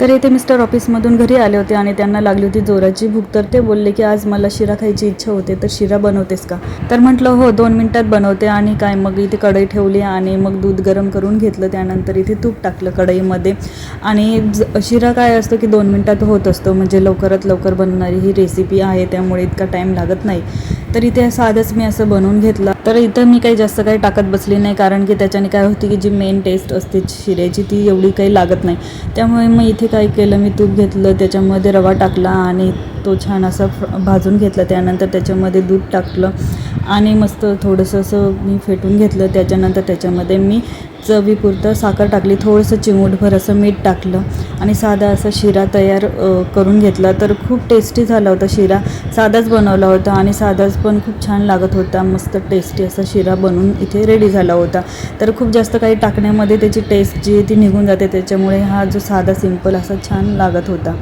तर इथे मिस्टर ऑफिसमधून घरी आले होते आणि त्यांना लागली होती जोराची भूक. तर ते बोलले की आज मला शिरा खायची इच्छा होते तर शिरा बनवतेस का? तर म्हटलं हो दोन मिनटात बनवते. आणि काय मग इथे कढई ठेवली आणि मग दूध गरम करून घेतलं. त्यानंतर इथे तूप टाकलं कढईमध्ये. आणि ज- शिरा काय असतो की दोन मिनटात होत असतो. म्हणजे लवकरात लवकर बनणारी ही रेसिपी आहे त्यामुळे इतका टाईम लागत नाही. तर इथे साधंच मी असं बनवून घेतलं. तर इथं मी काही जास्त काही टाकत बसली नाही कारण की त्याच्याने काय होती की जी मेन टेस्ट असते शिऱ्याची ती एवढी काही लागत नाही. त्यामुळे मग इथे काय केलं मी तूप घेतलं त्याच्यामध्ये रवा टाकला आणि तो छान असा फ- भाजून घेतला. त्यानंतर त्याच्यामध्ये दूध टाकलं आणि मस्त थोडंसं असं मी फेटून घेतलं. त्याच्यानंतर त्याच्यामध्ये मी चवीपुरतं साखर टाकली. थोडंसं चिमूटभर असं मीठ टाकलं आणि साधा असा शिरा तयार करून घेतला. तर खूप टेस्टी झाला होता शिरा. साधाच बनवला होता आणि साधाच पण खूप छान लागत होता. मस्त टेस्टी असा शिरा बनवून इथे रेडी झाला होता. तर खूप जास्त काही टाकण्यामध्ये त्याची टेस्ट जी ती निघून जाते. त्याच्यामुळे हा जो साधा सिंपल असा छान लागत होता.